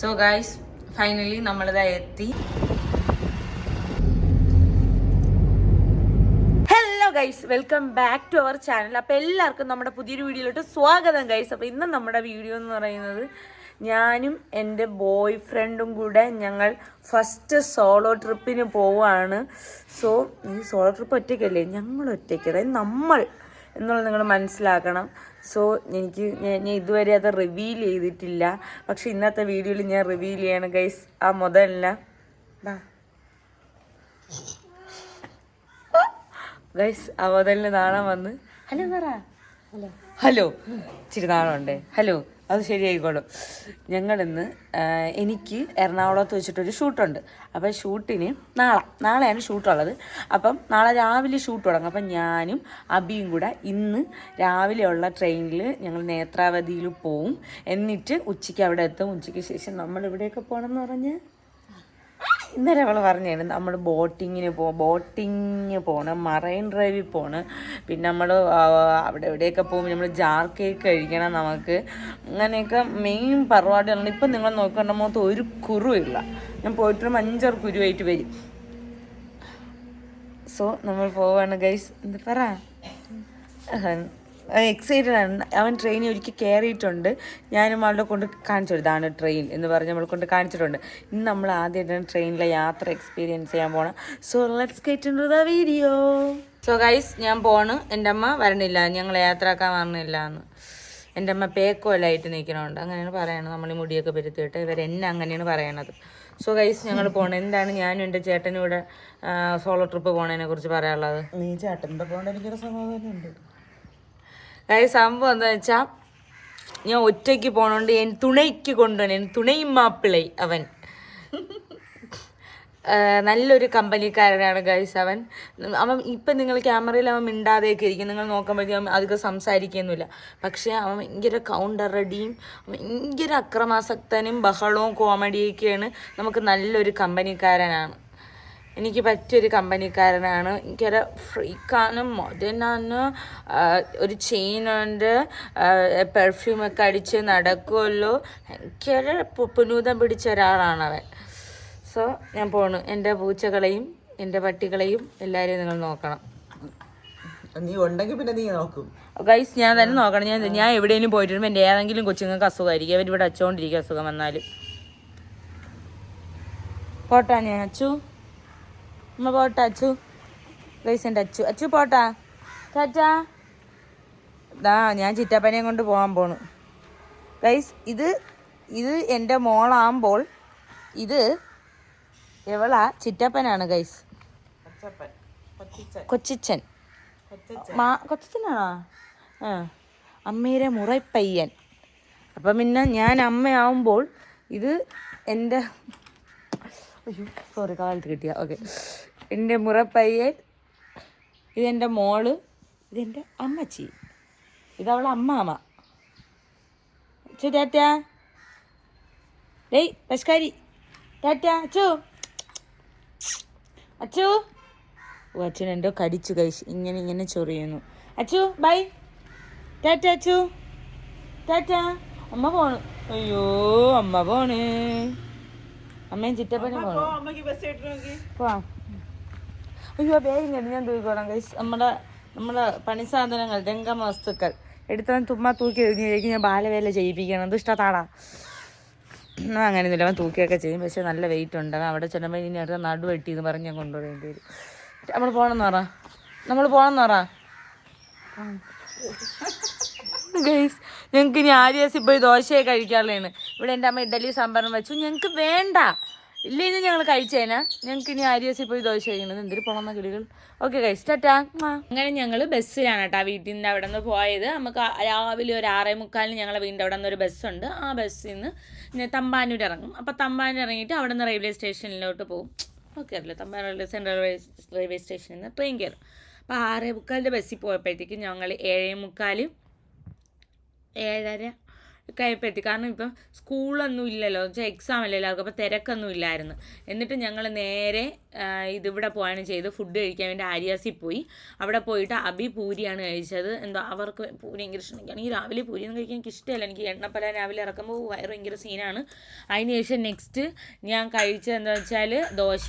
So guys finally നമ്മളിതാ എത്തി. Guys welcome back to our channel അപ്പോൾ എല്ലാവർക്കും നമ്മുടെ പുതിയൊരു വീഡിയോയിലോട്ട് സ്വാഗതം ഗൈസ് അപ്പോൾ ഇന്ന് നമ്മുടെ വീഡിയോ എന്ന് പറയുന്നത് ഞാനും എന്റെ ബോയ് ഫ്രണ്ടും കൂടെ ഞങ്ങൾ ഫസ്റ്റ് സോളോ ട്രിപ്പിന് പോവുകയാണ്. സോ ഈ സോളോ ട്രിപ്പ് ഒറ്റയ്ക്കല്ലേ? ഞങ്ങൾ ഒറ്റയ്ക്ക്. അതായത് നമ്മൾ എന്നുള്ളത് നിങ്ങൾ മനസ്സിലാക്കണം. സോ എനിക്ക് ഞാൻ ഞാൻ ഇതുവരെ അത് റിവീൽ ചെയ്തിട്ടില്ല. പക്ഷെ ഇന്നത്തെ വീഡിയോയിൽ ഞാൻ റിവീൽ ചെയ്യണം ഗൈസ് ആ മുതലിന്. ഗൈസ് ആ മുതലിന് നാണം വന്ന്. ഹലോ. ഹലോ. ഇച്ചിരി നാണമുണ്ടേ. ഹലോ. അത് ശരിയായിക്കോളും. ഞങ്ങളിന്ന് എനിക്ക് എറണാകുളത്ത് വെച്ചിട്ടൊരു ഷൂട്ടുണ്ട്. അപ്പം ഷൂട്ടിന് നാളെ നാളെയാണ് ഷൂട്ടുള്ളത്. അപ്പം നാളെ രാവിലെ ഷൂട്ട് തുടങ്ങും. അപ്പം ഞാനും അബിയും കൂടെ ഇന്ന് രാവിലെ ഉള്ള ട്രെയിനിൽ ഞങ്ങൾ നേത്രാവതിയിൽ പോവും. എന്നിട്ട് ഉച്ചയ്ക്ക് അവിടെ എത്തും. ഉച്ചയ്ക്ക് ശേഷം നമ്മൾ ഇവിടെയൊക്കെ പോകണം എന്ന് പറഞ്ഞ്. ഇന്നലെ അവൾ പറഞ്ഞാണ് നമ്മൾ ബോട്ടിങ്ങിന് പോ ബോട്ടിങ് പോകണം മറൈൻ ഡ്രൈവിൽ പോകണം പിന്നെ നമ്മൾ അവിടെ എവിടെയൊക്കെ പോകുമ്പോൾ നമ്മൾ ജാർ കേക്ക് കഴിക്കണം നമുക്ക്. അങ്ങനെയൊക്കെ മെയിൻ പരിപാടികളാണ് ഇപ്പം നിങ്ങൾ നോക്കേണ്ട മുഖത്ത് ഒരു കുറുവില്ല. ഞാൻ പോയിട്ട് അഞ്ചാർ കുരുവായിട്ട് വരും. സോ നമ്മൾ പോവാണ് ഗൈസ് എന്താ പറ? എക്സൈറ്റഡ് ആണ്. അവൻ ട്രെയിനിൽ ഒരിക്കൽ കയറിയിട്ടുണ്ട് ഞാനും അവളെ കൊണ്ട് കാണിച്ചു. ഇതാണ് ട്രെയിൻ എന്ന് പറഞ്ഞ് നമ്മൾ കൊണ്ട് കാണിച്ചിട്ടുണ്ട്. ഇന്ന് നമ്മൾ ആദ്യമായിട്ടാണ് ട്രെയിനിലെ യാത്ര എക്സ്പീരിയൻസ് ചെയ്യാൻ പോണം. So let's get in the video so guys ഞാൻ പോണ്. എന്റെ അമ്മ വരണില്ല. ഞങ്ങൾ യാത്രയാക്കാൻ വരണില്ല എന്ന്. എന്റെ അമ്മ പേക്കോലായിട്ട് നിൽക്കണുണ്ട്. അങ്ങനെയാണ് പറയണത്. നമ്മൾ മുടിയൊക്കെ പെരുത്തിയിട്ട് ഇവർ എന്നെ അങ്ങനെയാണ് പറയണത്. സോ ഗൈസ് ഞങ്ങൾ പോകണം എന്താണ് ഞാനും എന്റെ ചേട്ടനും ഇവിടെ സോളോ ട്രിപ്പ് പോണതിനെ കുറിച്ച് പറയാനുള്ളത്? നീ ചേട്ടന്റെ പോകേണ്ട എനിക്കൊരു സമാധാനമുണ്ട് അതായത് സംഭവം എന്താ വെച്ചാൽ ഞാൻ ഒറ്റയ്ക്ക് പോണോണ്ട് എൻ തുണയ്ക്ക് കൊണ്ടുവന്നു എൻ തുണയും മാപ്പിളൈ അവൻ. നല്ലൊരു കമ്പനിക്കാരനാണ് ഗൈസ് അവൻ. അവൻ ഇപ്പം നിങ്ങൾ ക്യാമറയിൽ അവൻ മിണ്ടാതെയൊക്കെ ഇരിക്കും. നിങ്ങൾ നോക്കുമ്പോഴേക്കും അവൻ അധികം സംസാരിക്കുകയൊന്നുമില്ല പക്ഷേ അവൻ ഭയങ്കര കൗണ്ടർ റെഡിയും ഭയങ്കര അക്രമാസക്തനും ബഹളവും കോമഡിയൊക്കെയാണ് നമുക്ക് നല്ലൊരു കമ്പനിക്കാരനാണ്. എനിക്ക് പറ്റിയൊരു കമ്പനിക്കാരനാണ്. എനിക്കൊരു ഫ്രീക്കാണ് മൊതനാണ്. ഒരു ചെയിനുണ്ട്. പെർഫ്യൂമൊക്കെ അടിച്ച് നടക്കുമല്ലോ എനിക്കൊരു പുനൂതം പിടിച്ച ഒരാളാണ് അവൻ. സോ ഞാൻ പോണു. എന്റെ പൂച്ചകളെയും എന്റെ പട്ടികളെയും എല്ലാവരെയും നിങ്ങൾ നോക്കണം. നീ ഉണ്ടെങ്കിൽ പിന്നെ നീ നോക്കും. ഗൈസ് ഞാൻ തന്നെ നോക്കണം. ഞാൻ ഞാൻ എവിടെയെങ്കിലും പോയിട്ടുണ്ട് എന്റെ ഏതെങ്കിലും കൊച്ചുങ്ങൾക്ക് അസുഖമായിരിക്കും. അവരിവിടെ അച്ചുകൊണ്ടിരിക്കും അസുഖം വന്നാൽ പോട്ടാ ഞാൻ അച്ചു. അമ്മ പോട്ട അച്ചു. ഗൈസ് എന്റെ അച്ചു. അച്ചു പോട്ട. ടാറ്റാ. ദാ ഞാൻ ചിറ്റപ്പനെയും കൊണ്ട് പോകാൻ പോണു. ഗൈസ് ഇത് ഇത് എന്റെ മോളാകുമ്പോൾ ഇത് എവളാ? ചിറ്റപ്പനാണ് ഗൈസ് കൊച്ചിച്ചൻ. മാ കൊച്ചിച്ചനാണോ? ആ. അമ്മയുടെ മുറപ്പയ്യൻ. അപ്പം പിന്നെ ഞാൻ അമ്മയാവുമ്പോൾ ഇത് എന്റെ സോറി കാലത്ത് കിട്ടിയ. ഓക്കെ എന്റെ മുറപ്പയ്യൻ ഇതെന്റെ മോൾ ഇതെന്റെ അമ്മച്ചി. ഇതവളെ അമ്മാമ. ചു ടാറ്റ. ഡേയ് പശ്കാരി ടാറ്റ അച്ചു. അച്ചു. ഓ അച്ഛൻ എന്തോ കടിച്ചു കഴിച്ചു ഇങ്ങനെ ഇങ്ങനെ ചൊറിയുന്നു. അച്ചു ബൈ ടാറ്റ അച്ചു. ടാറ്റ. അമ്മ പോണു. അയ്യോ അമ്മ പോണ്. അമ്മയും ചിറ്റപ്പനും പോവാം അയ്യോ വേഗം കണ്ടു ഞാൻ തൂക്കിക്കോളാം കൈസ് നമ്മുടെ നമ്മുടെ പണി സാധനങ്ങൾ രംഗമ വസ്തുക്കൾ. എടുത്താൽ തുമ്മ തൂക്കി എറിഞ്ഞിലേക്ക് ഞാൻ ബാലവേല ചെയ്യിപ്പിക്കണം. ഇത് ഇഷ്ടത്താടാ? അങ്ങനെയൊന്നുമില്ല. അവൻ തൂക്കിയൊക്കെ ചെയ്യും പക്ഷെ നല്ല വെയിറ്റ് ഉണ്ട്. അവൻ അവിടെ ചെല്ലുമ്പോൾ ഇനി അടുത്ത നടു വെട്ടി എന്ന് പറഞ്ഞ് ഞാൻ കൊണ്ടുവരേണ്ടി വരും. നമ്മൾ പോകണമെന്ന് പറ. നമ്മൾ പോകണമെന്ന് പറ. ഗൈസ് ഞങ്ങൾക്ക് ഇനി ആര്യാസിൽ പോയി ദോശയെ കഴിക്കാറുള്ളതാണ് ഇവിടെ എന്റെ അമ്മ ഇഡലി സാമ്പാറും വെച്ചു. ഞങ്ങൾക്ക് വേണ്ട. ഇല്ലെങ്കിൽ ഞങ്ങൾ കഴിച്ചേനാ. ഞങ്ങൾക്ക് ഇനി ആര്യാസിൽ പോയി ദോശ കഴിക്കണത്. എന്തൊരു പോകണമെന്ന കിളികൾ ഓക്കെ കഴിച്ചിട്ടാ അങ്ങനെ ഞങ്ങൾ ബസ്സിലാണ് കേട്ടോ വീട്ടിൽ നിന്ന് അവിടെ നിന്ന് പോയത്. നമുക്ക് രാവിലെ ഒരു ആറേ മുക്കാലിന് ഞങ്ങളെ വീടിന്റെ അവിടെ നിന്ന് ഒരു ബസ്സുണ്ട്. ആ ബസ്സിൽ നിന്ന് തമ്പാനൂർ ഇറങ്ങും. അപ്പോൾ തമ്പാനൂർ ഇറങ്ങിയിട്ട് അവിടെ നിന്ന് റെയിൽവേ സ്റ്റേഷനിലോട്ട് പോകും ഓക്കെ അല്ലേ തമ്പാനൂർ സെൻട്രൽ റെയിൽവേ റെയിൽവേ സ്റ്റേഷനിൽ നിന്ന് ട്രെയിൻ കയറും അപ്പോൾ ആറേ മുക്കാലിന്റെ ബസ്സിൽ പോയപ്പോഴത്തേക്കും ഞങ്ങൾ ഏഴേ മുക്കാൽ ഏഴര ഒക്കെ കാരണം ഇപ്പം സ്കൂളൊന്നും ഇല്ലല്ലോ. വെച്ചാൽ എക്സാം അല്ലേ എല്ലാവർക്കും? അപ്പോൾ തിരക്കൊന്നും ഇല്ലായിരുന്നു. എന്നിട്ട് ഞങ്ങൾ നേരെ ഇതിവിടെ പോവാണ് ചെയ്ത് ഫുഡ് കഴിക്കാൻ വേണ്ടി ആര്യാസിൽ പോയി. അവിടെ പോയിട്ട് അബി പൂരിയാണ് കഴിച്ചത്. എന്തോ അവർക്ക് പൂരി ഭയങ്കര ഇഷ്ടം. എനിക്കാണെങ്കിൽ രാവിലെ പൂരി ഒന്നും കഴിക്കാൻ എനിക്ക് ഇഷ്ടമല്ല. എനിക്ക് എണ്ണപ്പല രാവിലെ ഇറക്കുമ്പോൾ വയറ് ഭയങ്കര സീനാണ്. അതിനുശേഷം നെക്സ്റ്റ് ഞാൻ കഴിച്ചത് എന്താ വെച്ചാൽ ദോശ.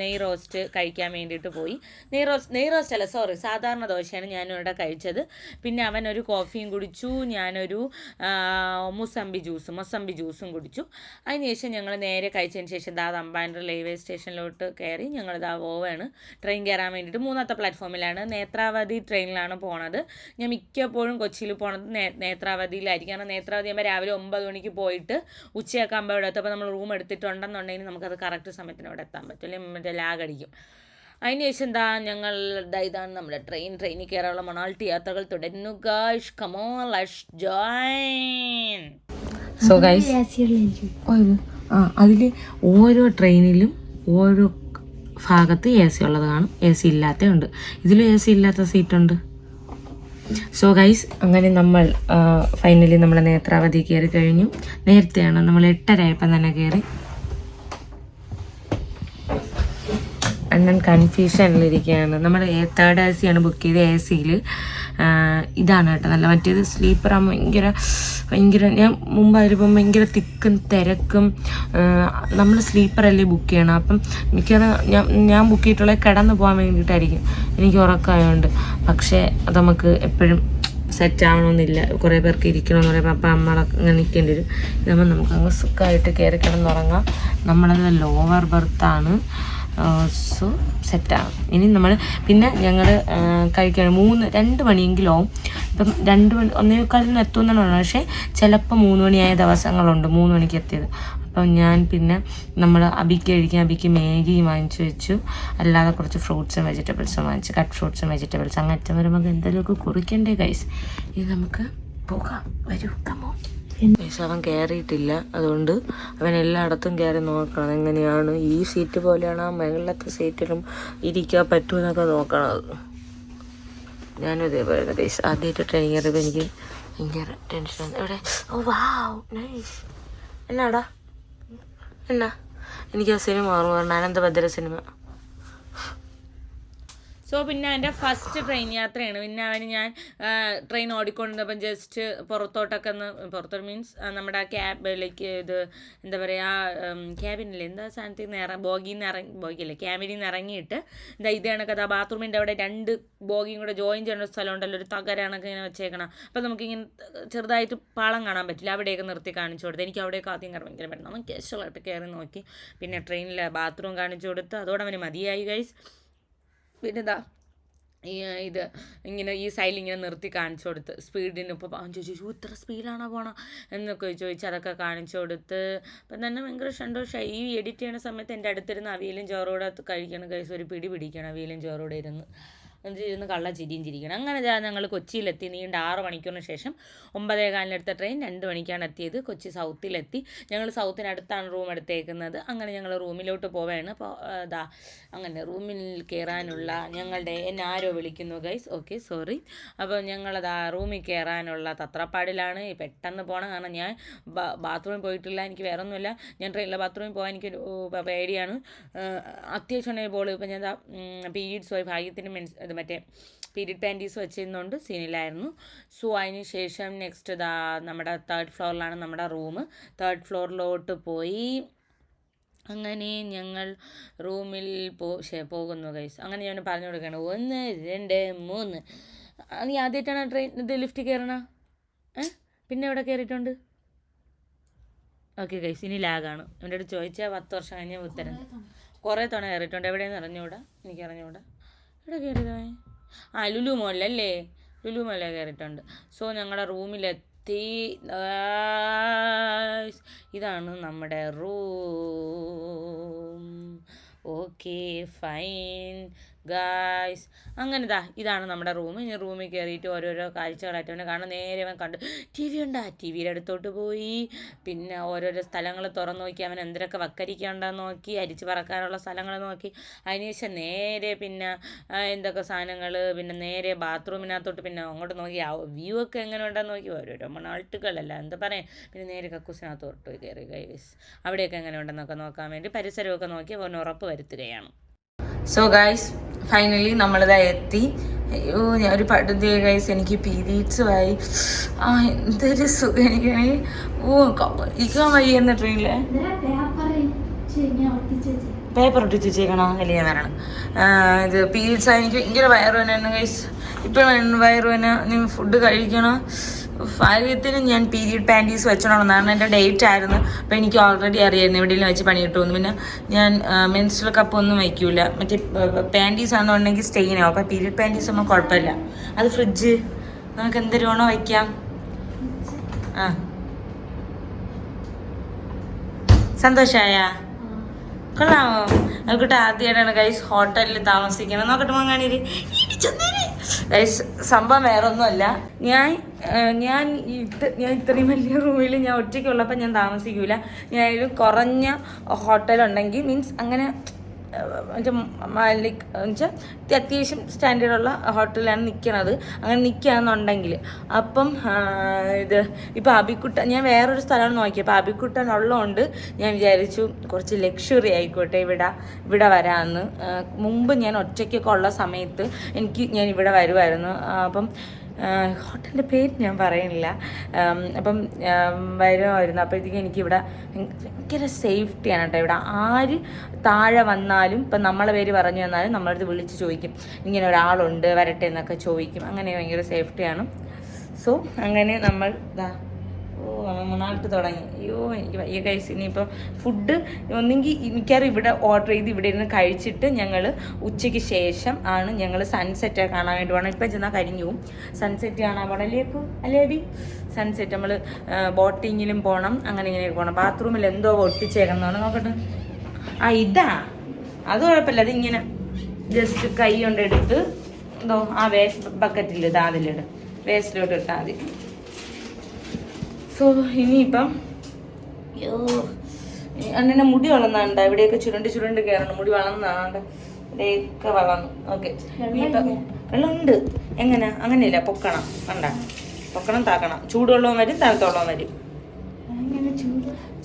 നെയ് റോസ്റ്റ് കഴിക്കാൻ വേണ്ടിയിട്ട് പോയി. നെയ് റോസ്റ്റ് നെയ് റോസ്റ്റ് അല്ല സോറി സാധാരണ ദോശയാണ് ഞാനിവിടെ കഴിച്ചത്. പിന്നെ അവൻ ഒരു കോഫിയും കുടിച്ചു. ഞാനൊരു മുസമ്പി ജ്യൂസും മൊസമ്പി ജ്യൂസും കുടിച്ചു. അതിനുശേഷം ഞങ്ങൾ നേരെ കഴിച്ചതിന് ശേഷം ദാ തമ്പാന്റെ റെയിൽവേ സ്റ്റേഷനിലോട്ട് കയറി ഞങ്ങൾ ഇതാ പോവാണ്. ട്രെയിൻ കയറാൻ വേണ്ടിയിട്ട് മൂന്നാമത്തെ പ്ലാറ്റ്ഫോമിലാണ് നേത്രാവതി ട്രെയിനിലാണ് പോണത്. ഞാൻ മിക്കപ്പോഴും കൊച്ചിയിൽ പോണത് നേത്രാവതിയിലായിരിക്കും. കാരണം നേത്രാവതി ആകുമ്പോൾ രാവിലെ ഒമ്പത് മണിക്ക് പോയിട്ട് ഉച്ചയൊക്കെ ആകുമ്പോൾ ഇവിടെ എത്തുമ്പോൾ നമ്മൾ റൂം എടുത്തിട്ടുണ്ടെന്നുണ്ടെങ്കിൽ നമുക്കത് കറക്റ്റ് സമയത്തിന് ഇവിടെ എത്താൻ പറ്റും. അല്ലെങ്കിൽ മറ്റേ ലാഗ് അടിക്കും. അതിനുശേഷം എന്താ ഞങ്ങൾ ദാ ഇതാണ് നമ്മുടെ ട്രെയിൻ ട്രെയിനിൽ കയറാനുള്ള മണാൾട്ടി യാത്രകൾ തുടരുന്നു. Guys come on let's join so guys ആ അതിൽ ഓരോ ട്രെയിനിലും ഓരോ ഭാഗത്ത് എ സി ഉള്ളത് കാണും. എ സി ഇല്ലാത്തതുണ്ട് ഇതിലും എ സി ഇല്ലാത്ത സീറ്റുണ്ട് സോ ഗൈസ് അങ്ങനെ നമ്മൾ ഫൈനലി നമ്മൾ നേത്രാവധി കയറി കഴിഞ്ഞു. നേരത്തെയാണ് നമ്മൾ എട്ടരയപ്പം തന്നെ കയറി. അണ്ണൻ കൺഫ്യൂഷനിലിരിക്കുകയാണ് നമ്മൾ തേർഡ് എ സിയാണ് ബുക്ക് ചെയ്ത് എ സിയിൽ ഇതാണ് കേട്ടോ നല്ല മറ്റേത് സ്ലീപ്പർ ആകുമ്പോൾ ഭയങ്കര ഭയങ്കര ഞാൻ മുമ്പ് അതിലിപ്പം ഭയങ്കര തിക്കും തിരക്കും നമ്മൾ സ്ലീപ്പറല്ലേ ബുക്ക് ചെയ്യണം. അപ്പം മിക്കവാറും ഞാൻ ഞാൻ ബുക്ക് ചെയ്തിട്ടുള്ള കിടന്ന് പോകാൻ വേണ്ടിയിട്ടായിരിക്കും എനിക്ക് ഉറക്കമായതുകൊണ്ട് പക്ഷേ അത് നമുക്ക് എപ്പോഴും സെറ്റ് ആവണമെന്നില്ല കുറേ പേർക്ക് ഇരിക്കണമെന്ന് പറയുമ്പോൾ അപ്പം അമ്മ അങ്ങനെ നിൽക്കേണ്ടി വരും. ഇതാകുമ്പോൾ നമുക്ക് അങ്ങ് സുഖമായിട്ട് കയറി കിടന്നുറങ്ങാം. നമ്മളത് ലോവർ ബർത്താണ് സോ സെറ്റാണ് ഇനി നമ്മൾ പിന്നെ ഞങ്ങൾ കഴിക്കുകയാണ് മൂന്ന് രണ്ട് മണിയെങ്കിലും ആവും ഇപ്പം രണ്ട് മണി ഒന്നേക്കാളിന് എത്തുമെന്നാണ് പറഞ്ഞത്. പക്ഷേ ചിലപ്പോൾ മൂന്ന് മണിയായ ദിവസങ്ങളുണ്ട്. മൂന്ന് മണിക്ക് എത്തിയത്. അപ്പം ഞാൻ പിന്നെ നമ്മൾ അബിക്ക് കഴിക്കാൻ അബിക്ക് മാഗി വാങ്ങിച്ചു വെച്ചു. അല്ലാതെ കുറച്ച് ഫ്രൂട്ട്സും വെജിറ്റബിൾസും വാങ്ങിച്ചു. കട്ട് ഫ്രൂട്ട്സും വെജിറ്റബിൾസും. അങ്ങനെ അറ്റം വരുമ്പോൾ എന്തെങ്കിലുമൊക്കെ കുറിക്കണ്ടേ കൈസ് ഇനി നമുക്ക് പോകാം. വരൂ. കമോ ഗൈസ് അവൻ കയറിയിട്ടില്ല അതുകൊണ്ട് അവൻ എല്ലായിടത്തും കയറി നോക്കണം. എങ്ങനെയാണ് ഈ സീറ്റ് പോലെയാണ് ആ മുകളിലത്തെ സീറ്റിലും ഇരിക്കാൻ പറ്റുമെന്നൊക്കെ നോക്കണത് ഞാനും ഇതേപോലെ ഗൈസ് ആദ്യമായിട്ട് ട്രെയിൻ കയറിയപ്പോൾ എനിക്ക് ഭയങ്കര ടെൻഷൻ എവിടെ? ഓ വാവ് നൈസ് എന്നാടാ? എന്നാ? എനിക്ക് ആ സിനിമ ഓർമ്മ വരണം. അനന്തഭദ്ര സിനിമ സോ പിന്നെ എന്റെ ഫസ്റ്റ് ട്രെയിൻ യാത്രയാണ്. പിന്നെ അവന് ഞാൻ ട്രെയിൻ ഓടിക്കൊണ്ടിരുന്നപ്പം ജസ്റ്റ് പുറത്തോട്ടൊക്കെ ഒന്ന് പുറത്തോട്ട് മീൻസ് നമ്മുടെ ആ ക്യാബിലേക്ക് ഇത് എന്താ പറയുക ക്യാബിനില്ലേ എന്താ സാധനത്തിൽ നിന്ന് ഇറങ്ങി ബോഗിയിൽ നിന്ന് ഇറങ്ങി ബോഗിയല്ല ക്യാബിനിൽ നിന്ന് ഇറങ്ങിയിട്ട് എന്താ ഇത് കണക്കത് ആ ബാത്റൂമിന്റെ അവിടെ രണ്ട് ബോഗിയും കൂടെ ജോയിൻ ചെയ്യേണ്ട ഒരു സ്ഥലം ഉണ്ടല്ലോ ഒരു തകരാണൊക്കെ ഇങ്ങനെ വെച്ചേക്കണം. അപ്പം നമുക്കിങ്ങനെ ചെറുതായിട്ട് പാളം കാണാൻ പറ്റില്ല. അവിടെയൊക്കെ നിർത്തി കാണിച്ചു കൊടുത്ത്. എനിക്ക് അവിടെയൊക്കെ ആദ്യം കയറി ഭയങ്കര പെട്ടെന്ന് നമുക്ക് കാഷ്വലായിട്ട് കയറി നോക്കി. പിന്നെ ട്രെയിനിൽ ബാത്റൂം കാണിച്ചു കൊടുത്ത്. അതോടെ അവന് മതിയായി ഗൈസ് പിന്നെ ഇതാ ഈ ഇത് ഇങ്ങനെ ഈ സൈഡിൽ ഇങ്ങനെ നിർത്തി കാണിച്ചു കൊടുത്ത്. സ്പീഡിന് ഇപ്പോൾ ചോദിച്ചു "യ്യോ, ഇത്ര സ്പീഡിലാണോ പോണോ? എന്നൊക്കെ ചോദിച്ച് അതൊക്കെ കാണിച്ചു കൊടുത്ത്. അപ്പം തന്നെ ഭയങ്കര സന്തോഷമായി ഈ എഡിറ്റ് ചെയ്യുന്ന സമയത്ത് എന്റെ അടുത്തിരുന്ന് അവിയലും ചോറൂടെ കഴിക്കണം കൈസ് ഒരു പിടി പിടിക്കണം അവിയലും ചോറൂടെ ഇരുന്ന്. എന്നിട്ട് ഇരുന്ന് കള്ള ചിരിയും ചിരിക്കണം. അങ്ങനെ ഞങ്ങൾ കൊച്ചിയിലെത്തി. നീണ്ട ആറ് മണിക്കൂറിന് ശേഷം ഒമ്പതേ കാലിനെടുത്ത ട്രെയിൻ രണ്ട് മണിക്കാണ് എത്തിയത്. കൊച്ചി സൗത്തിലെത്തി. ഞങ്ങൾ സൗത്തിനടുത്താണ് റൂം എടുത്തേക്കുന്നത്. അങ്ങനെ ഞങ്ങൾ റൂമിലോട്ട് പോവുകയാണ് അപ്പോൾ ദാ അങ്ങനെ റൂമിൽ കയറാനുള്ള ഞങ്ങളുടെ എന്നെ ആരോ വിളിക്കുന്നു ഗൈസ്. Okay sorry. അപ്പോൾ ഞങ്ങളതാ റൂമിൽ കയറാനുള്ള തത്രപ്പാടിലാണ്. പെട്ടെന്ന് പോകണം കാരണം ഞാൻ ബാത്റൂമിൽ പോയിട്ടില്ല. എനിക്ക് വേറെ ഒന്നുമില്ല ഞാൻ ട്രെയിനിലെ ബാത്റൂമിൽ പോകാൻ എനിക്ക് പേടിയാണ്. അത്യാവശ്യം ഉണ്ടെങ്കിൽ പോൾ ഇപ്പം ഞാൻ പീരീഡ്സ് പോയി ഭാഗ്യത്തിന് മെൻസ് ഇത് മറ്റേ പീരീഡ് പാന്റീസ് വെച്ചിരുന്നുകൊണ്ട് സീനിലായിരുന്നു. സോ അതിന് ശേഷം നെക്സ്റ്റ് ഇതാ നമ്മുടെ തേർഡ് ഫ്ലോറിലാണ് നമ്മുടെ റൂം തേർഡ് ഫ്ലോറിലോട്ട് പോയി. അങ്ങനെ ഞങ്ങൾ റൂമിൽ പോ പോകുന്നു കൈസ് അങ്ങനെ ഞാൻ പറഞ്ഞു കൊടുക്കുകയാണ്. ഒന്ന് രണ്ട് മൂന്ന്. നീ ആദ്യമായിട്ടാണ് ട്രെയിൻ ഇത് ലിഫ്റ്റ് കയറണ ഏ? പിന്നെ എവിടെ കയറിയിട്ടുണ്ട് ഓക്കെ കൈസ് ഇനി ലാഗാണ് എന്റെ അടുത്ത് ചോദിച്ചാൽ പത്ത് വർഷം കഴിഞ്ഞ ഉത്തരം. കുറേ തവണ. കയറിയിട്ടുണ്ട് എവിടെയെന്ന് അറിഞ്ഞുകൂടാ എനിക്ക് അറിഞ്ഞൂടാ? എവിടെ കയറിയതായി ആ ലുലു മോളിലല്ലേ ലുലു മോളിൽ കയറിയിട്ടുണ്ട്. സോ ഞങ്ങളുടെ റൂമിലെത്തി. ഇതാണ് നമ്മുടെ റൂം ഓക്കെ ഫൈൻ ഗായ്സ് അങ്ങനെ ഇതാ ഇതാണ് നമ്മുടെ റൂം ഇനി റൂമിൽ കയറിയിട്ട് ഓരോരോ കാഴ്ചകളായിട്ട് അവനെ കാണാൻ നേരെ അവൻ കണ്ടു. ടി വി ഉണ്ടാ? ടി വിയുടെ അടുത്തോട്ട് പോയി. പിന്നെ ഓരോരോ സ്ഥലങ്ങൾ തുറന്നു നോക്കി. അവൻ എന്തൊക്കെ വക്കരിക്കാണ്ടെന്ന് നോക്കി. അരിച്ച് പറക്കാനുള്ള സ്ഥലങ്ങൾ നോക്കി. അതിനുശേഷം നേരെ പിന്നെ എന്തൊക്കെ സാധനങ്ങൾ? പിന്നെ നേരെ ബാത്റൂമിനകത്തോട്ട് പിന്നെ അങ്ങോട്ട് നോക്കി. ആ വ്യൂ ഒക്കെ എങ്ങനെ ഉണ്ടെന്ന് നോക്കി. ഓരോരോ മണാൾട്ടുകളല്ല. എന്താ പറയുക പിന്നെ നേരെ കക്കൂസിനകത്തോട്ട് കയറി ഗൈസ് അവിടെയൊക്കെ എങ്ങനെ ഉണ്ടെന്നൊക്കെ നോക്കാൻ വേണ്ടി പരിസരമൊക്കെ നോക്കി അവൻ ഉറപ്പ് വരുത്തുകയാണ്. സോ ഗൈസ് ഫൈനലി നമ്മളിതാ എത്തി. അയ്യോ ഞാൻ ഒരു പടുതി ഗൈസ് എനിക്ക് പീരീഡ്സുമായി. ആ എന്തൊരു സുഖം എനിക്ക് ഓ ഇരിക്കാൻ വയ്യെന്ന് ട്രെയിനിൽ. പേപ്പർ ഒട്ടിച്ച് വെച്ചേക്കണോ? വലിയ വരണം ഇത് പീരീഡ്സ് ആയി എനിക്ക് ഭയങ്കര വയറുവേന ഗൈസ് ഇപ്പോഴും വയറുവേന നീ ഫുഡ് കഴിക്കണോ? ഭാര്യത്തിന് ഞാൻ പീരീഡ് പാന്റീസ് വെച്ചോണമെന്നാണ് എന്റെ ഡേറ്റ് ആയിരുന്നു. അപ്പോൾ എനിക്ക് ഓൾറെഡി അറിയായിരുന്നു. എവിടെയെങ്കിലും വെച്ച് പണി കിട്ടുമെന്ന് പിന്നെ ഞാൻ മെൻസ്ട്രൽ കപ്പ് ഒന്നും വയ്ക്കൂല മറ്റേ പാന്റീസ് ആണെന്നുണ്ടെങ്കിൽ സ്റ്റെയിൻ ആവും അപ്പോൾ പീരീഡ് പാന്റീസ് ഒന്നും കുഴപ്പമില്ല. അത് ഫ്രിഡ്ജ് നമുക്ക് എന്തൊരു വേണോ വയ്ക്കാം ആ. സന്തോഷമായ കൊള്ളാമോ? നോക്കട്ടെ ആദ്യമായിട്ടാണ് ഗൈസ് ഹോട്ടലിൽ താമസിക്കണം നോക്കട്ടെ മങ്ങാണിര് സംഭവം വേറെ ഒന്നുമല്ല ഞാൻ ഞാൻ ഞാൻ ഇത്രയും വലിയ റൂമിൽ ഞാൻ ഒറ്റയ്ക്കുള്ളപ്പോൾ ഞാൻ താമസിക്കൂല. ഞാൻ ഒരു കുറഞ്ഞ ഹോട്ടലുണ്ടെങ്കിൽ മീൻസ് അങ്ങനെ ലൈക്ക് വെച്ചാൽ അത്യാവശ്യം സ്റ്റാൻഡേർഡുള്ള ഹോട്ടലിലാണ് നിൽക്കണത് അങ്ങനെ നിൽക്കുകയാണെന്നുണ്ടെങ്കിൽ അപ്പം ഇത് ഇപ്പോൾ അബിക്കുട്ട ഞാൻ വേറൊരു സ്ഥലമാണ് നോക്കിയത് അപ്പോൾ അബിക്കുട്ടൻ ഉള്ളതുകൊണ്ട് ഞാൻ വിചാരിച്ചു കുറച്ച് ലക്ഷറി ആയിക്കോട്ടെ ഇവിടെ ഇവിടെ വരാമെന്ന് മുമ്പ് ഞാൻ ഒറ്റയ്ക്കൊക്കെ ഉള്ള സമയത്ത് എനിക്ക് ഞാൻ ഇവിടെ വരുമായിരുന്നു അപ്പം ഹോട്ടലിന്റെ പേര് ഞാൻ പറയുന്നില്ല അപ്പം വരുമായിരുന്നു. അപ്പോഴത്തേക്കും എനിക്കിവിടെ ഭയങ്ക- ഭയങ്കര സേഫ്റ്റിയാണ് കേട്ടോ. ഇവിടെ ആര് താഴെ വന്നാലും ഇപ്പം നമ്മളെ പേര് പറഞ്ഞു വന്നാലും നമ്മളടുത്ത് വിളിച്ച് ചോദിക്കും. ഇങ്ങനെ ഒരാളുണ്ട് വരട്ടെ എന്നൊക്കെ ചോദിക്കും. അങ്ങനെ ഭയങ്കര സേഫ്റ്റിയാണ് സോ അങ്ങനെ നമ്മൾ ഇതാ ഓ മൂന്നാൾക്ക് തുടങ്ങി. അയ്യോ എനിക്ക് വയ്യ കഴിച്ച് ഇനിയിപ്പം ഫുഡ് ഒന്നെങ്കിൽ എനിക്കറിയാം ഇവിടെ ഓർഡർ ചെയ്ത് ഇവിടെ ഇരുന്ന് കഴിച്ചിട്ട് ഞങ്ങൾ ഉച്ചയ്ക്ക് ശേഷം ആണ് ഞങ്ങൾ സൺസെറ്റ് കാണാൻ വേണ്ടി പോകണം ഇപ്പം ചെന്നാൽ കരിഞ്ഞു സൺസെറ്റ് കാണാൻ പോകണം അല്ലേ ബി സൺസെറ്റ് നമ്മൾ ബോട്ടിങ്ങിലും പോകണം അങ്ങനെ ഇങ്ങനെയൊക്കെ പോകണം ബാത്റൂമിൽ എന്തോ ഒട്ടിച്ചേക്കണം എന്നാണ് നോക്കട്ടെ. ആ ഇതാ. അത് കുഴപ്പമില്ല. അതിങ്ങനെ ജസ്റ്റ് കൈ കൊണ്ട് എടുത്ത് എന്തോ ആ വേസ്റ്റ് ബക്കറ്റിൽ ഇതാ അതിലിട്. വേസ്റ്റിലോട്ട് ഇട്ടാൽ മതി. സോ ഇനിയിപ്പം അണ്ണനെ മുടി വളർന്നാണ്ട? ഇവിടെയൊക്കെ ചുരുണ്ട് ചുരുണ്ട് കയറണം മുടി വളർന്നാണ്ട് ഇവിടെയൊക്കെ വളർന്നു. ഓക്കെ ഇനിയിപ്പം വെള്ളമുണ്ട്. എങ്ങനെ? അങ്ങനെയില്ല പൊക്കണം. വേണ്ട പൊക്കണം താക്കണം. ചൂടുവെള്ളവും വരും തണുത്തോളവും വരും.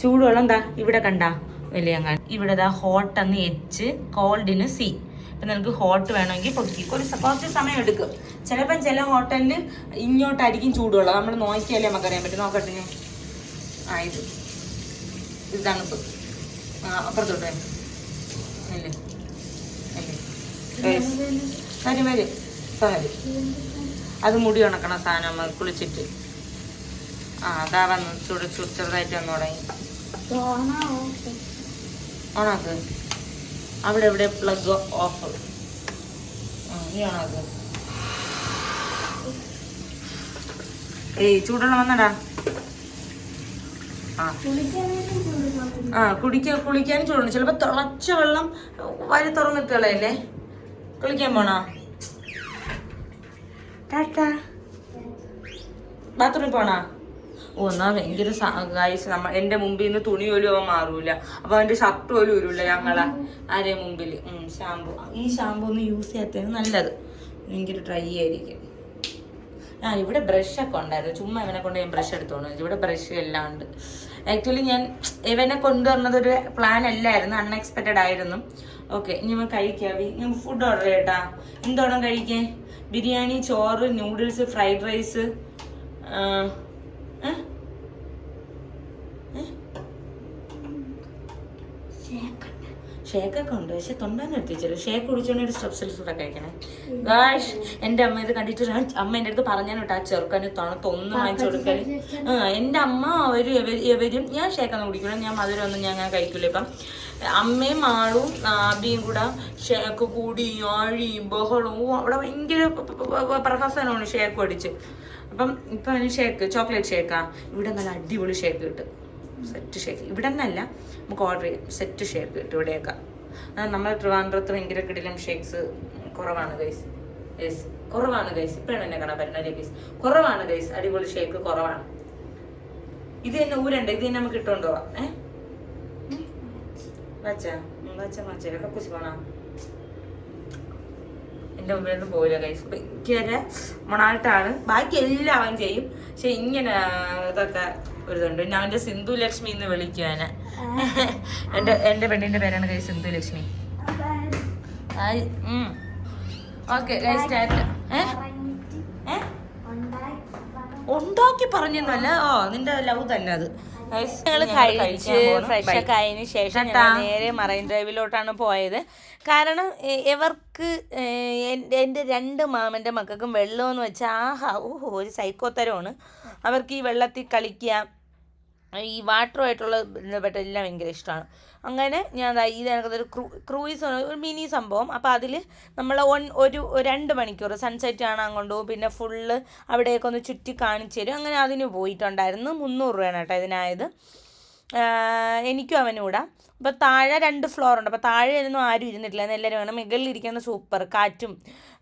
ചൂടുവെള്ളം എന്താ ഇവിടെ കണ്ട വലിയ ഇവിടെ ദാ ഹോട്ട് എന്ന് എച്ച് കോൾഡിന് സി ഇപ്പം നിനക്ക് ഹോട്ട് വേണമെങ്കിൽ പൊട്ടിക്കും ഒരു കുറച്ച് സമയം എടുക്കും. ചിലപ്പം ചില ഹോട്ടലിൽ ഇങ്ങോട്ടായിരിക്കും ചൂടുള്ളത് നമ്മൾ നോക്കിയാലേ നമുക്കറിയാൻ പറ്റും. നോക്കട്ടെ ഞാൻ ആ ഇത്. ഇത് തണുപ്പ്. അപ്പുറത്തോട്ട് വരും. വരും വരും ഇപ്പം വരും. അത് മുടി ഉണക്കണ സാധനം നമ്മൾ കുളിച്ചിട്ട്. ആ അതാ വന്ന് ചൂട് ചെറുതായിട്ട് വന്നു തുടങ്ങി ഓണാക്ക്. അവിടെ എവിടെ പ്ലഗ് ഓഫ് നീ ഓണാക്ക് ഏയ് ചൂടുള്ള വന്നടാ. ആ. കുടിക്കാൻ കുളിക്കാനും ചൂടുണ്ട്. ചിലപ്പോൾ തിളച്ച വെള്ളം വരി തുറന്നിട്ടുള്ളതല്ലേ കുളിക്കാൻ പോണോ? ടാറ്റാ. ബാത്റൂമിൽ പോണോ? ഓ ഭയങ്കര ഗായ്സ് നമ്മ എന്റെ മുമ്പിൽ നിന്ന് തുണി പോലും അവൻ മാറൂല. അപ്പൊ അവന്റെ ഷർട്ട് പോലും വരൂല ഞങ്ങളെ. ആരെ മുമ്പിൽ ഷാമ്പു ഈ ഷാമ്പു ഒന്ന് യൂസ് ചെയ്യാത്തത് നല്ലത്. ഭയങ്കര ഡ്രൈ ആയിരിക്കും. ആ ഇവിടെ ബ്രഷ് ഒക്കെ ഉണ്ടായിരുന്നു. ചുമ്മാ ഇവനെ കൊണ്ട് ഞാൻ ബ്രഷ് എടുത്തോണ്ട് ഇവിടെ ബ്രഷ് എല്ലാം ഉണ്ട്. ആക്ച്വലി ഞാൻ ഇവനെ കൊണ്ടുവരുന്നത് ഒരു പ്ലാൻ അല്ലായിരുന്നു. അൺഎക്സ്പെക്റ്റഡ് ആയിരുന്നു. ഓക്കെ ഇനി നമ്മൾ കഴിക്കാം. ഞാൻ ഫുഡ് ഓർഡർ ചെയ്യട്ടാ. എന്തോണം കഴിക്കേ ബിരിയാണി ചോറ് നൂഡിൽസ് ഫ്രൈഡ് റൈസ് ഷേക്കൊക്കെ ഉണ്ട്. പക്ഷെ തൊണ്ടാന്ന് എത്തിച്ചല്ലോ ഷേക്ക് കുടിച്ചോണ്ട് ഒരു സ്റ്റെപ്സിൽസ് കൂടെ കഴിക്കണേ. ഗാഷ് എന്റെ അമ്മ ഇത് കണ്ടിട്ട് ഒരു അമ്മ എന്റെ അടുത്ത് പറഞ്ഞാൽ കേട്ടോ ആ ചെറുക്കന് തണുത്ത് ഒന്നും വാങ്ങിച്ചു കൊടുക്കാൻ. ആ എന്റെ അമ്മ അവർ എവരും ഞാൻ ഷേക്കൊന്നും കുടിക്കണം ഞാൻ മധുരം ഒന്നും ഞാൻ അങ്ങനെ കഴിക്കില്ല ഇപ്പം അമ്മയും ആളും ആബിയും കൂടെ ഷേക്ക് കൂടി ആഴിയും ബഹളവും അവിടെ ഭയങ്കര പ്രഹസനമാണ് ഷേക്ക് അടിച്ച്. അപ്പം ഇപ്പം അതിന് ഷേക്ക് ചോക്ലേറ്റ് ഷേക്കാ ഇവിടെ നല്ല അടിപൊളി ഷേക്ക് കിട്ടും. സെറ്റ് ഷേക്ക് ഇവിടെ നിന്നല്ല നമുക്ക് ഓർഡർ ചെയ്യാം. സെറ്റ് ഷേക്ക് കിട്ടും ഇവിടെയൊക്കെ. നമ്മൾ ട്രിവാൻഡ്രത്ത് ഭയങ്കര കിടിലും ഷേക്സ് കുറവാണ് ഗൈസ് ഗൈസ് കുറവാണ് ഗൈസ് ഇപ്പോഴാണ് എന്നെ കാണാൻ പറ്റുന്നത് ഗൈസ് കുറവാണ് ഗൈസ് അടിപൊളി ഷേക്ക് കുറവാണ്. ഇത് തന്നെ ഊരണ്ട. ഇത് തന്നെ നമുക്ക് ഇട്ടോണ്ട് പോവാം ഏ വച്ചാ? വച്ചാ വച്ചാ കക്കുശി പോണാ? എന്റെ മുമ്പിൽ നിന്ന് പോയില്ല ഗൈസ് ഭയങ്കര മൊണാൾട്ടാണ് ബാക്കി എല്ലാം അവൻ ചെയ്യും. പക്ഷെ ഇങ്ങനെ ഇതൊക്കെ ഒരു ഇതുണ്ട് പിന്നെ അവന്റെ സിന്ധു ലക്ഷ്മി എന്ന് വിളിക്കുവാന് എന്റെ എന്റെ പെണ്ണിന്റെ പേരാണ് ഗൈസ് സിന്ധു ലക്ഷ്മി. ഓക്കെ ടാറ്റ ഉണ്ടാക്കി പറഞ്ഞൊന്നുമല്ല ഓ നിന്റെ ലവ് തന്നെ അത്. ഞങ്ങൾ കഴിച്ച് ഫ്രഷ് ഒക്കെ ആയതിനു ശേഷം ഞങ്ങൾ നേരെ മറൈൻ ഡ്രൈവിലോട്ടാണ് പോയത്. കാരണം എവർക്ക് ഇവർക്ക് എന്റെ രണ്ട് മാമന്റെ മക്കൾക്കും വെള്ളമെന്ന് വെച്ചാൽ ആഹാ ഓഹോ ഒരു സൈക്കോത്തരമാണ്. അവർക്ക് ഈ വെള്ളത്തിൽ കളിക്കുക ഈ വാട്ടറുമായിട്ടുള്ള ബന്ധപ്പെട്ട എല്ലാം ഭയങ്കര ഇഷ്ടമാണ്. അങ്ങനെ ഞാൻ ഒരു ക്രൂ ക്രൂയിസ് ഒരു മിനി സംഭവം. അപ്പോൾ അതിൽ നമ്മൾ ഒൻ ഒരു രണ്ട് മണിക്കൂർ സൺസെറ്റ് കാണാൻ കൊണ്ടുപോകും പിന്നെ ഫുള്ള് അവിടെയൊക്കെ ഒന്ന് ചുറ്റി കാണിച്ചു തരും. അങ്ങനെ അതിന് പോയിട്ടുണ്ടായിരുന്നു. മുന്നൂറ് രൂപയാണ് കേട്ടോ ഇതിനായത്. എനിക്കും അവനും കൂടെ അപ്പോൾ താഴെ രണ്ട് ഫ്ലോർ ഉണ്ട്. അപ്പോൾ താഴെ ഒന്നും ആരും ഇരുന്നിട്ടില്ല. എല്ലാവരും വേണം മുകളിലിരിക്കുന്ന സൂപ്പർ കാറ്റും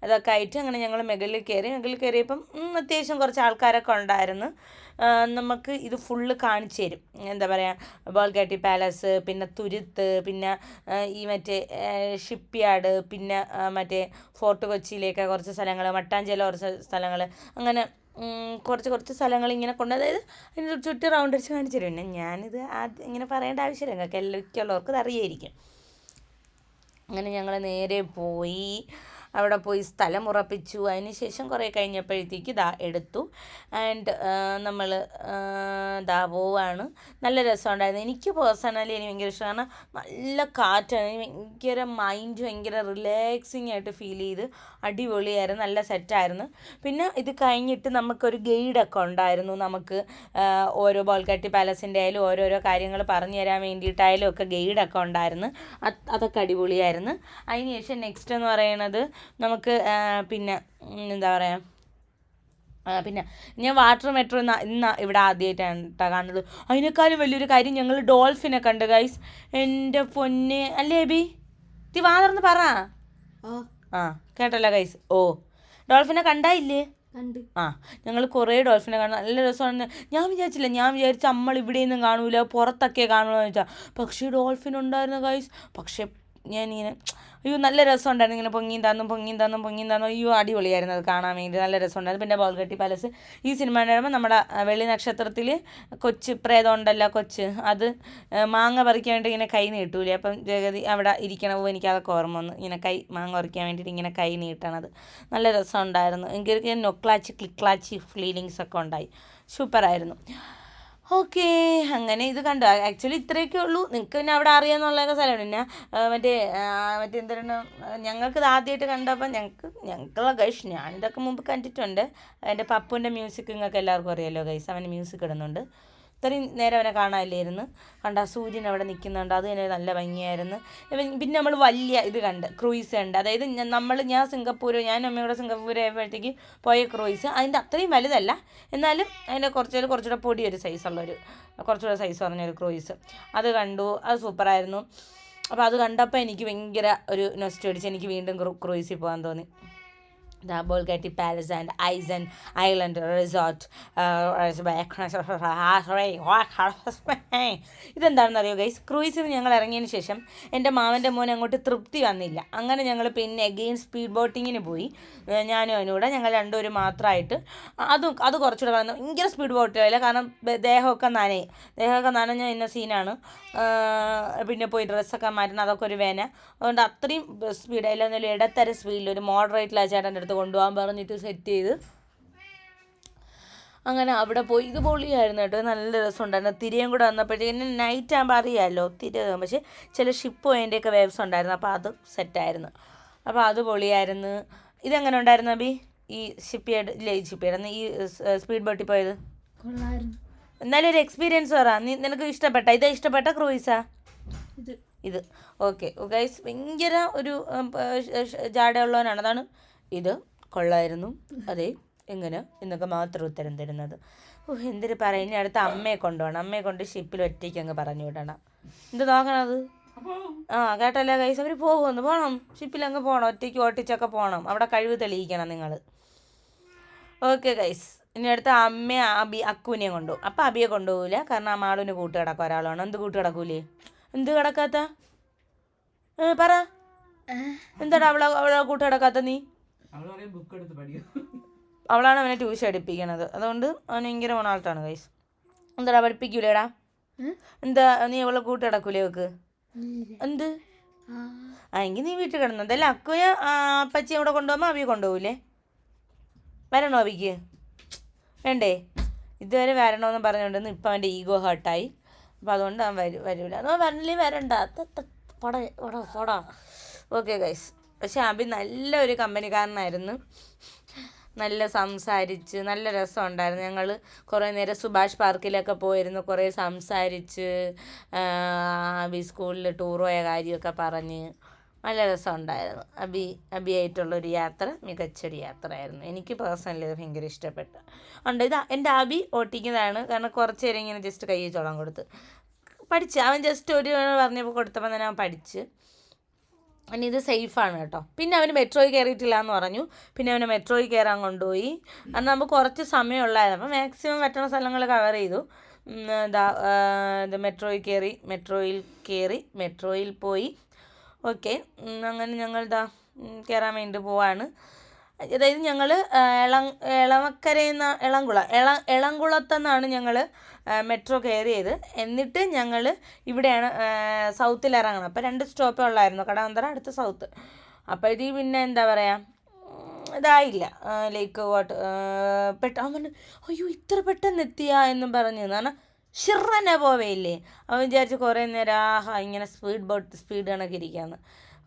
അതൊക്കെ ആയിട്ട് അങ്ങനെ ഞങ്ങൾ മുകളിൽ കയറി. മുകളിൽ കയറിയപ്പം അത്യാവശ്യം കുറച്ച് ആൾക്കാരൊക്കെ ഉണ്ടായിരുന്നു. നമുക്ക് ഇത് ഫുള്ള് കാണിച്ചു തരും. എന്താ പറയുക ബോൾഗാട്ടി പാലസ് പിന്നെ തുരുത്ത് പിന്നെ ഈ മറ്റേ ഷിപ്പ് യാർഡ് പിന്നെ മറ്റേ ഫോർട്ട് കൊച്ചിയിലേക്ക് കുറച്ച് സ്ഥലങ്ങൾ മട്ടാഞ്ചേല കുറച്ച് സ്ഥലങ്ങൾ അങ്ങനെ കുറച്ച് കുറച്ച് സ്ഥലങ്ങൾ ഇങ്ങനെ കൊണ്ട് അതായത് അതിന്റെ ചുറ്റി റൗണ്ട് അടിച്ച് കാണിച്ചു തരും. പിന്നെ ഞാനിത് ആദ്യം ഇങ്ങനെ പറയേണ്ട ആവശ്യമില്ല. നിങ്ങൾക്ക് എല്ലാവർക്കും ഉള്ളവർക്ക് അറിയായിരിക്കും. അങ്ങനെ ഞങ്ങൾ നേരെ പോയി. അവിടെ പോയി സ്ഥലം ഉറപ്പിച്ചു. അതിന് ശേഷം കുറേ കഴിഞ്ഞപ്പോഴത്തേക്ക് ദാ എടുത്തു. ആൻഡ് നമ്മൾ ദാ പോവാണ്. നല്ല രസമുണ്ടായിരുന്നു. എനിക്ക് പേഴ്സണലി എനിക്ക് ഭയങ്കര ഇഷ്ടമാണ് നല്ല കാറ്റാണ്. ഭയങ്കര മൈൻഡ് ഭയങ്കര റിലാക്സിങ് ആയിട്ട് ഫീൽ ചെയ്ത് അടിപൊളിയായിരുന്നു. നല്ല സെറ്റായിരുന്നു പിന്നെ ഇത് കഴിഞ്ഞിട്ട് നമുക്കൊരു ഗൈഡൊക്കെ ഉണ്ടായിരുന്നു. നമുക്ക് ഓരോ ബോൾക്കട്ടി പാലസിന്റെ ആയാലും ഓരോരോ കാര്യങ്ങൾ പറഞ്ഞു തരാൻ വേണ്ടിയിട്ടായാലും ഒക്കെ ഗൈഡൊക്കെ ഉണ്ടായിരുന്നു. അതൊക്കെ അടിപൊളിയായിരുന്നു. അതിന് ശേഷം നെക്സ്റ്റ് എന്ന് പറയുന്നത് നമുക്ക് പിന്നെ എന്താ പറയുക പിന്നെ ഞാൻ വാട്ടർ മെട്രോ ഇന്ന് ഇന്ന് ഇവിടെ ആദ്യമായിട്ടാണ് കേട്ടോ കാണുന്നത്. അതിനേക്കാളും വലിയൊരു കാര്യം ഞങ്ങൾ ഡോൾഫിനെ കണ്ട് ഗൈസ് എന്റെ പൊന്നെ അല്ലേ ബി? തി വാതർന്ന് പറ. ആ. കേട്ടല്ലോ ഗൈസ് ഓ ഡോൾഫിനെ കണ്ടായില്ലേ കണ്ട്. ആ ഞങ്ങൾ കുറേ ഡോൾഫിനെ കാണാൻ നല്ല രസമാണ്. ഞാൻ വിചാരിച്ചില്ല ഞാൻ വിചാരിച്ച നമ്മൾ ഇവിടെ നിന്നും കാണൂല പുറത്തൊക്കെ കാണുമെന്ന് വെച്ചാൽ പക്ഷേ ഡോൾഫിൻ ഉണ്ടായിരുന്നു ഗൈസ് പക്ഷേ ഞാനിങ്ങനെ അയ്യോ നല്ല രസമുണ്ടായിരുന്നു. ഇങ്ങനെ പൊങ്ങിയും തന്നും പൊങ്ങിയും തന്നും പൊങ്ങിയും തന്നും. അയ്യോ അടിപൊളിയായിരുന്നു അത് കാണാൻ വേണ്ടി. നല്ല രസമുണ്ടായിരുന്നു. പിന്നെ ബോൾഗട്ടി പാലസ് ഈ സിനിമ ഉണ്ടാകുമ്പോൾ നമ്മുടെ വെള്ളി നക്ഷത്രത്തിൽ കൊച്ച് പ്രേതം ഉണ്ടല്ലോ കൊച്ച്. അത് മാങ്ങ പറിക്കാൻ വേണ്ടി ഇങ്ങനെ കൈ നീട്ടൂലേ. അപ്പം ജഗതി അവിടെ ഇരിക്കണമോ എനിക്ക് അതൊക്കെ ഓർമ്മ വന്നു. ഇങ്ങനെ കൈ മാങ്ങ പറിക്കാൻ വേണ്ടിയിട്ട് ഇങ്ങനെ കൈ നീട്ടണത്. നല്ല രസമുണ്ടായിരുന്നു. എനിക്ക് നൊക്ലാച്ചി ക്ലിക്ലാച്ചി ഫീലിങ്സ് ഒക്കെ ഉണ്ടായി. സൂപ്പറായിരുന്നു ഓക്കെ അങ്ങനെ ഇത് കണ്ടു. ആക്ച്വലി ഇത്രയൊക്കെ ഉള്ളൂ. നിങ്ങൾക്ക് പിന്നെ അവിടെ അറിയാമെന്നുള്ളതൊക്കെ സ്ഥലമാണ് പിന്നെ മറ്റേ മറ്റേ എന്താണ് ഞങ്ങൾക്കിത് ആദ്യമായിട്ട് കണ്ടപ്പോൾ ഞങ്ങൾക്ക് ഞങ്ങൾക്കുള്ള ഗൈഷ് ഞാനിതൊക്കെ മുമ്പ് കണ്ടിട്ടുണ്ട്. എന്റെ പപ്പുവിന്റെ മ്യൂസിക് നിങ്ങൾക്ക് എല്ലാവർക്കും അറിയാമല്ലോ ഗൈസ് അവൻ മ്യൂസിക് ഇടുന്നുണ്ട്. ഇത്രയും നേരം അവനെ കാണാനില്ലായിരുന്നു. കണ്ട സൂര്യൻ അവിടെ നിൽക്കുന്നുണ്ട്. അത് തന്നെ നല്ല ഭംഗിയായിരുന്നു. പിന്നെ നമ്മൾ വലിയ ഇത് കണ്ട് ക്രൂയിസ് ഉണ്ട് അതായത് നമ്മൾ ഞാൻ സിംഗപ്പൂർ ഞാൻ അമ്മയുടെ സിംഗപ്പൂർ ആയപ്പോഴത്തേക്ക് പോയ ക്രൂയിസ്. അതിന്റെ അത്രയും വലുതല്ല. എന്നാലും അതിന്റെ കുറച്ചുകൂടെ കുറച്ചുകൂടെ പൊടി ഒരു സൈസുള്ളൊരു കുറച്ചുകൂടെ സൈസ് പറഞ്ഞൊരു ക്രൂയിസ്. അത് കണ്ടു. അത് സൂപ്പറായിരുന്നു. അപ്പോൾ അത് കണ്ടപ്പോൾ എനിക്ക് ഭയങ്കര ഒരു നെസ്റ്റ് അടിച്ച് എനിക്ക് വീണ്ടും ക്രൂയിസിൽ പോകാൻ തോന്നി. The Bolgatty Palace and Eisen Island Resort. ഇതെന്താണെന്ന് അറിയോ ഗൈസ് ക്രൂയിസിൽ ഞങ്ങൾ ഇറങ്ങിയതിന് ശേഷം എന്റെ മാമന്റെ മോൻ അങ്ങോട്ട് തൃപ്തി വന്നില്ല. അങ്ങനെ ഞങ്ങൾ പിന്നെ അഗെയിൻ സ്പീഡ് ബോട്ടിങ്ങിന് പോയി. ഞാനും അതിനൂടെ ഞങ്ങൾ രണ്ടുപേരും മാത്രമായിട്ട് അതും അത് കുറച്ചുകൂടെ വന്നു ഭയങ്കര സ്പീഡ് ബോട്ടില്ല കാരണം ദേഹമൊക്കെ നനയും. ദേഹമൊക്കെ നനഞ്ഞ ഇന്ന സീനാണ് പിന്നെ പോയി ഡ്രസ്സൊക്കെ മാറ്റണം അതൊക്കെ ഒരു വേന. അതുകൊണ്ട് അത്രയും സ്പീഡ് അതിലൊന്നും ഇടത്തര സ്പീഡിൽ ഒരു മോഡറേറ്റിൽ ചേട്ടന്റെ അടുത്ത് കൊണ്ടുപോകാൻ പറഞ്ഞിട്ട് സെറ്റ് ചെയ്ത്. അങ്ങനെ അവിടെ പോയി. ഇത് പൊളിയായിരുന്നു കേട്ടോ. നല്ല രസമുണ്ടായിരുന്നു. തിരിയും കൂടെ വന്നപ്പോഴത്തേക്കും നൈറ്റ് ആകുമ്പോൾ അറിയാമല്ലോ തിരി പക്ഷേ ചില ഷിപ്പ് അതിന്റെയൊക്കെ വേവ്സ് ഉണ്ടായിരുന്നു. അപ്പോൾ അത് സെറ്റായിരുന്നു അപ്പോൾ അത് പൊളിയായിരുന്നു. ഇതെങ്ങനെ ഉണ്ടായിരുന്നു അബി? ഈ ഷിപ്പ് ഇല്ല ഈ ഷിപ്പ് ഈ സ്പീഡ് ബോട്ടിൽ പോയത്? കൊള്ളായിരുന്നു. എന്നാലും ഒരു എക്സ്പീരിയൻസ് പറ. നീ നിനക്ക് ഇഷ്ടപ്പെട്ട? ഇത് ഇഷ്ടപ്പെട്ട ക്രൂയിസാ? ഇത്. ഇത്. ഓക്കെ ഗൈസ് ഭയങ്കര ഒരു ജാടയുള്ളവനാണ്. അതാണ്. ഇത് കൊള്ളായിരുന്നു. അതെ എങ്ങനെ? എന്നൊക്കെ മാത്രം ഉത്തരം തരുന്നത്. ഓ എന്തൊരു പറയും. ഇനി അടുത്ത അമ്മയെ കൊണ്ടുപോകണം അമ്മയെ കൊണ്ട് ഷിപ്പിൽ ഒറ്റയ്ക്ക് അങ്ങ് പറഞ്ഞു വിടണം. എന്ത് നോക്കണത് ആ കേട്ടല്ല കൈസ് അവർ പോകുമെന്ന് പോകണം ഷിപ്പിൽ അങ്ങ് പോകണം ഒറ്റയ്ക്ക് ഓട്ടിച്ചൊക്കെ പോകണം അവിടെ കഴിവ് തെളിയിക്കണം നിങ്ങൾ ഓക്കെ ഗൈസ് ഇനി അടുത്ത അമ്മ അബി അക്കുവിനെയും കൊണ്ടുപോകും അപ്പം അബിയെ കൊണ്ടുപോകില്ല കാരണം ആ മാളുവിന് കൂട്ട് കിടക്കുക ഒരാളാണ്. എന്ത് കൂട്ട് കിടക്കൂലേ? എന്ത് കിടക്കാത്ത? പറ. എന്താടാ അവളെ അവളെ കൂട്ട് കിടക്കാത്ത നീ? അവളാണ് അവനെ ട്യൂഷൻ എടുപ്പിക്കണത്. അതുകൊണ്ട് അവൻ ഭയങ്കര മണാൾട്ടാണ് കൈസ് എന്താടാ പഠിപ്പിക്കൂലേടാ? എന്താ നീ അവളെ കൂട്ട് കിടക്കൂലേ അവക്ക്? എന്ത്? ആ എങ്കിൽ നീ വീട്ടിൽ കിടന്നു. അതല്ല അക്കുയെ അപ്പച്ചി അവിടെ കൊണ്ടുപോകുമ്പോൾ അവിയെ കൊണ്ടുപോകൂലേ? വരണോ അവിക്ക് വേണ്ടേ? ഇതുവരെ വരണമെന്ന് പറഞ്ഞുകൊണ്ടിരുന്നു. ഇപ്പം അവന്റെ ഈഗോ ഹേർട്ടായി. അപ്പം അതുകൊണ്ട് അവൻ വരും വരൂല. അതോ വരണില്ലേ? വരണ്ട. പട ഓക്കെ ഗൈസ് പക്ഷെ അബി നല്ലൊരു കമ്പനിക്കാരനായിരുന്നു. നല്ല സംസാരിച്ച് നല്ല രസമുണ്ടായിരുന്നു. ഞങ്ങൾ കുറേ നേരം സുഭാഷ് പാർക്കിലൊക്കെ പോയിരുന്നു. കുറേ സംസാരിച്ച് സ്കൂളിൽ ടൂർ പോയ കാര്യമൊക്കെ പറഞ്ഞ്. നല്ല രസമുണ്ടായിരുന്നു. അബി അബിയായിട്ടുള്ളൊരു യാത്ര മികച്ചൊരു യാത്രയായിരുന്നു. എനിക്ക് പേഴ്സണലി അത് ഭയങ്കര ഇഷ്ടപ്പെട്ടു. ഉണ്ട് ഇത് എന്റെ അബി ഓട്ടിക്കുന്നതാണ്. കാരണം കുറച്ച് നേരം ഇങ്ങനെ ജസ്റ്റ് കൈ ചോളം കൊടുത്ത്. പഠിച്ച്. അവൻ ജസ്റ്റ് ഒരു പറഞ്ഞപ്പോൾ കൊടുത്തപ്പോൾ തന്നെ അവൻ പഠിച്ച്. പിന്നെ ഇത് സേഫാണ് കേട്ടോ. പിന്നെ അവന് മെട്രോയിൽ കയറിയിട്ടില്ല എന്ന് പറഞ്ഞു. പിന്നെ അവനെ മെട്രോയിൽ കയറാൻ കൊണ്ടുപോയി. അന്ന് നമുക്ക് കുറച്ച് സമയമുള്ളായിരുന്നു. അപ്പോൾ മാക്സിമം പറ്റുന്ന സ്ഥലങ്ങൾ കവർ ചെയ്തു. മെട്രോയിൽ കയറി മെട്രോയിൽ കയറി മെട്രോയിൽ പോയി. ഓക്കെ. അങ്ങനെ ഞങ്ങൾ ഇതാ ഉം, കയറാൻ വേണ്ടി പോവാണ്. അതായത് ഞങ്ങൾ എളം എളമക്കരയെന്ന എളംകുളം എള എളംകുളത്തെന്നാണ് ഞങ്ങൾ മെട്രോ കയറിയത്. എന്നിട്ട് ഞങ്ങൾ ഇവിടെയാണ് സൗത്തിൽ ഇറങ്ങണം. അപ്പോൾ രണ്ട് സ്റ്റോപ്പേ ഉള്ളായിരുന്നു. കടവന്തറ അടുത്ത് സൗത്ത്. അപ്പോൾ അപ്പോഴത്തേക്ക് പിന്നെ എന്താ പറയുക ഇതായില്ല. ലേക്ക് വാട്ട് പെട്ട അവൻ അയ്യോ ഇത്ര പെട്ടെന്ന് എത്തിയാ എന്നും പറഞ്ഞു കാരണം ഷിറനെ പോവേയില്ലേ? അവൻ വിചാരിച്ച് കുറേ നേരം ആഹാ ഇങ്ങനെ സ്പീഡ് ബോട്ട് സ്പീഡ് കണക്ക് ഇരിക്കാന്ന്.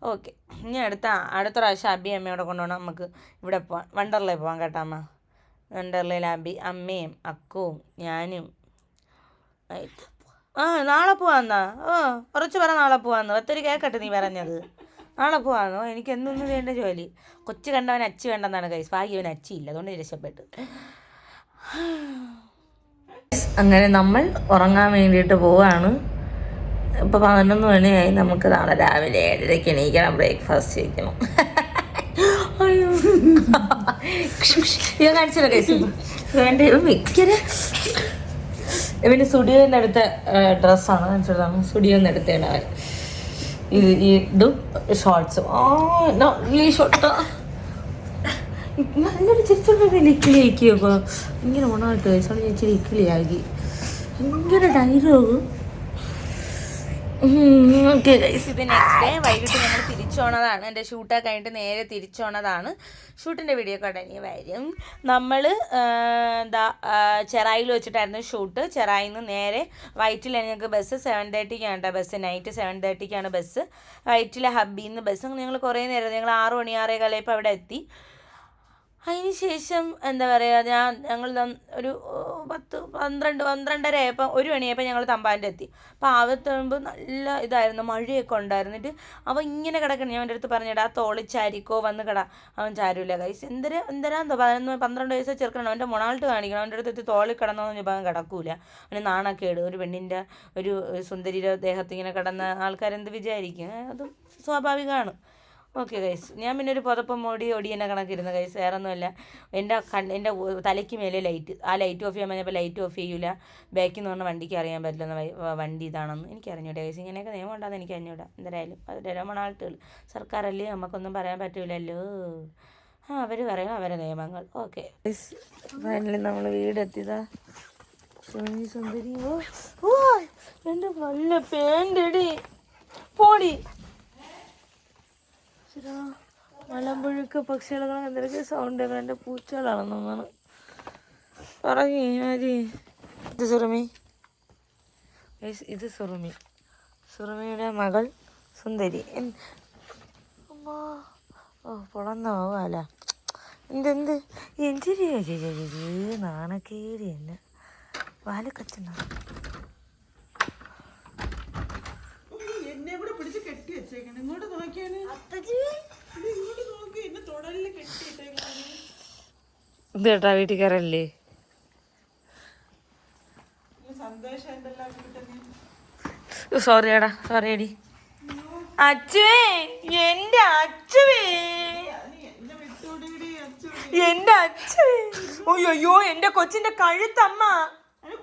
ഓക്കെ ഇനി അടുത്ത അടുത്ത പ്രാവശ്യം അബി അമ്മയോടെ കൊണ്ടുപോകണം നമുക്ക് ഇവിടെ പോവാം. വണ്ടർലേ പോവാം കേട്ടോ അമ്മ. വണ്ടർലയിൽ അബി അമ്മയും അക്കുവും ഞാനും. ആ നാളെ പോവാന്നാ? ഓ കുറച്ച് പറ നാളെ പോവാന്ന്. ഒത്തിരി കേക്കട്ടെ നീ പറഞ്ഞത്. നാളെ പോവാന്നോ? എനിക്ക് എന്നൊന്നും വേണ്ട ജോലി. കൊച്ചു കണ്ടവൻ അച്ചി വേണ്ടെന്നാണ് കൈസ് ഭാഗ്യവൻ അച്ചിയില്ല. അതുകൊണ്ട് രക്ഷപ്പെട്ടു. അങ്ങനെ നമ്മൾ ഉറങ്ങാൻ വേണ്ടിയിട്ട് പോവാണ്. ഇപ്പോൾ പതിനൊന്ന് മണിയായി നമുക്ക് നാളെ രാവിലെ ഏഴരയ്ക്ക് എണീക്കണം ബ്രേക്ക്ഫാസ്റ്റ് കഴിക്കണം അയ്യോ. ഇത് കാണിച്ചല്ലോ എടുത്ത ഡ്രസ്സാണ് കാണിച്ചതാണ് സ്റ്റുഡിയോന്ന് എടുത്തതാണ് അവൻ. ഇത് ഈ ഇതും ഷോർട്സും ആ. നല്ലൊരു ചിരിച്ചോണ്ടൊക്കെ ഇക്കിളി ആക്കിയപ്പോൾ ഇങ്ങനെ ഓണമായിട്ട് വയസ്സാണ് ഇച്ചിരി ഇക്കിളിയാക്കി ഭയങ്കര ഡയലോഗ് ഓക്കെ ഇത് നെക്സ്റ്റ് വൈകിട്ട് ഞങ്ങൾ തിരിച്ചോണതാണ്. എന്റെ ഷൂട്ടൊക്കെ കഴിഞ്ഞിട്ട് നേരെ തിരിച്ചോണതാണ്. ഷൂട്ടിന്റെ വീഡിയോ ഒക്കെ ഉടനെ വരും. നമ്മൾ എന്താ ചെറായിൽ വെച്ചിട്ടായിരുന്നു ഷൂട്ട് ചെറായിൽ നിന്ന് നേരെ വൈറ്റിൽ ഞങ്ങൾക്ക് ബസ് സെവൻ തേർട്ടിക്കാണ് കേട്ടോ ബസ് നൈറ്റ് സെവൻ തേർട്ടിക്കാണ് ബസ് വൈറ്റിലെ ഹബ്ബിൽ നിന്ന് ബസ് ഞങ്ങൾ കുറേ നേരം ഞങ്ങൾ ആറ് മണി ആറേ കാലയപ്പോൾ അവിടെ എത്തി. അതിന് ശേഷം എന്താ പറയുക ഞാൻ ഞങ്ങൾ ഒരു പത്ത് പന്ത്രണ്ട് പന്ത്രണ്ടര ആയപ്പോൾ ഒരു മണിയായപ്പോൾ ഞങ്ങൾ തമ്പാന്റെ എത്തി അപ്പോൾ ആവത്തുമ്പോൾ നല്ല ഇതായിരുന്നു മഴയൊക്കെ ഉണ്ടായിരുന്നിട്ട് അവൻ ഇങ്ങനെ കിടക്കണം ഞാൻ എന്റെ അടുത്ത് പറഞ്ഞിട്ട് ആ തോളി ചാരിക്കോ വന്ന് കിട. അവൻ ചാരൂല കൈസ് എന്തര എന്തരാന്തോ പതിനൊന്ന് പന്ത്രണ്ട് വയസ്സ് ചെറുക്കണം അവന്റെ മൊണാൾട്ട് കാണിക്കണം അവന്റെ അടുത്ത് എത്തി തോളിൽ കിടന്നോന്ന് ചോദിച്ചാൽ അവൻ കിടക്കൂല. അവന് നാണക്കേട് ഒരു പെണ്ണിന്റെ ഒരു സുന്ദരിയുടെ ദേഹത്ത് ഇങ്ങനെ കിടന്ന ആൾക്കാരെന്ത് വിചാരിക്കും? അത് സ്വാഭാവികമാണ് ഓക്കെ ഗൈസ് ഞാൻ പിന്നെ ഒരു പുതപ്പം മൂടി എന്നെ കണക്കിരുന്ന ഗൈസ് വേറെ ഒന്നുമില്ല എന്റെ കണ് എന്റെ തലയ്ക്ക് മേലെ ലൈറ്റ് ആ ലൈറ്റ് ഓഫ് ചെയ്യാൻ പറഞ്ഞപ്പോൾ ലൈറ്റ് ഓഫ് ചെയ്യൂല. ബാക്കിൽ നിന്ന് പറഞ്ഞാൽ വണ്ടിക്ക് അറിയാൻ വ- വണ്ടി ഇതാണെന്ന് എനിക്ക് അറിഞ്ഞൂടെ ഗൈസ് ഇങ്ങനെയൊക്കെ നിയമം ഉണ്ടാകുന്ന എനിക്ക് അറിഞ്ഞൂടാ. എന്തായാലും അത് രമണാൾട്ടുകൾ സർക്കാരല്ലേ നമുക്കൊന്നും പറയാൻ പറ്റൂലല്ലോ. ആ അവർ പറയും അവരെ നിയമങ്ങൾ. ഓക്കെ ഫൈനലി നമ്മൾ വീടെത്തിയതാ. സുന്ദരി സുന്ദരി. ഓ എന്റെ നല്ല പേന്റെടി പോടി. മലമ്പുഴുക്ക് പക്ഷികളൊക്കെ എന്തൊക്കെ സൗണ്ട് എന്റെ പൂച്ചകളാണെന്നാണ് പറയേ ആര് ഇത് സുറുമി. ഇത് സുറുമി. സുറുമിയുടെ മകൾ സുന്ദരി. ഓ പുളന്ന പോവാല എന്തെന്ത് എന്തിരി നാണക്കേടി എന്നെ. വാലക്കച്ചന. എന്നെ കൂടെ പിടിച്ച് കെട്ടി വെച്ചേക്കണം. ഇങ്ങോട്ട് നോക്കിയാണ് ഇങ്ങോട്ട് നോക്കി. എന്നെ തുടലിൽ കെട്ടിയിട്ടേക്കാണ്. ഇത് കേട്ടാ വീട്ടിൽ കയറല്ലേ സോറി എടാ സോറി എടി അച്ചുവേ എന്റെ അച്ചുവേ എന്നെ വിട്ടോടിയിടി അച്ചു എന്റെ അച്ചുവേ അയ്യോ എന്റെ കൊച്ചിന്റെ കഴുത്തമ്മ.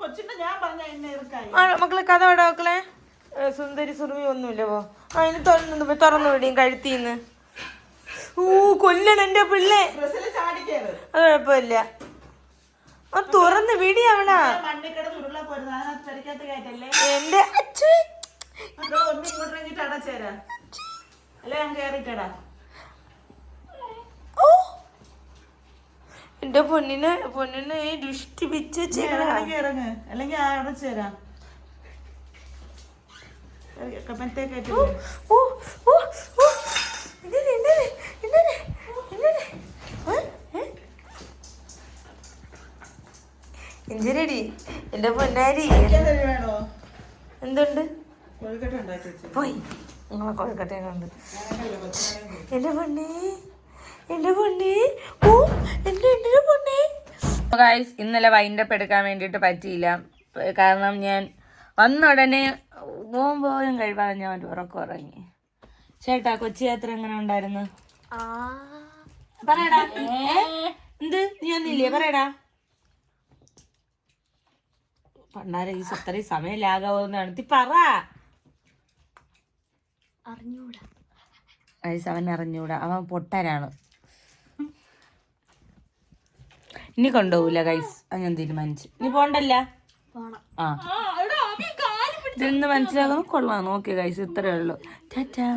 കൊച്ചിന്റെ ഞാൻ പറഞ്ഞ എന്നെ ആ മക്കളെ കഥ വിടാ മക്കളെ. സുന്ദരി സുറുമി ഒന്നുമില്ല പോ. അതിന് തുറന്നു തുറന്നു വിടിയും കഴുത്തിന്ന്. ഊ കൊല്ലണം എന്റെ പിള്ളേ. അത് കുഴപ്പമില്ല. ആ തുറന്ന് വിടി അവളാ. എന്റെ എന്റെ പൊന്നിനെ പൊന്നിനെ ഈ ദുഷ്ടിപ്പിച്ച് അല്ലെങ്കിൽ അടച്ചേരാ മറ്റേ കയറ്റില്ലേ ഓ ഓ ഓ ഇന്നലെ ഇന്നലെ ഇന്നലെ ഇന്നലെ എഞ്ചിരടി എന്റെ പൊന്നാരി വേണോ എന്തുണ്ട് പോയി നിങ്ങളെ കൊഴുക്കട്ടെ കണ്ട് എന്റെ പൊന്നേ എന്റെ പൊന്നേ ഓ എന്റെ എന്റെ പൊന്നേ ഗായ്സ് ഇന്നലെ വൈൻഡപ്പ് എടുക്കാൻ വേണ്ടിയിട്ട് പറ്റിയില്ല. കാരണം ഞാൻ വന്ന ഉടനെ പോലും കഴിവാതെ ഞാൻ ഒരു ഉറക്കം ഉറങ്ങി ചേട്ടാ കൊച്ചി യാത്ര എങ്ങനെ ഉണ്ടായിരുന്നു? പറയടാ? എന്ത്? നീ ഒന്നില്ലേ പറയടാ. പണ്ടാരെ ഈ അത്രയും സമയം ലാഗാവുന്നതാണ്. തീ പറ. അറിഞ്ഞൂടാ. അവൻ അറിഞ്ഞൂടാ. അവൻ പൊട്ടനാണ്. ഇനി കൊണ്ടുപോകില്ല ഗൈസ് അത് ഞാൻ തീരുമാനിച്ചു. ഇനി പോണ്ടല്ല? പോണം. ആ. ഇതെന്ന് മനസ്സിലാകുന്നു കൊള്ളാം. ഓക്കെ ഗൈസ് ഇത്രയേ ഉള്ളൂ. ടാറ്റാ.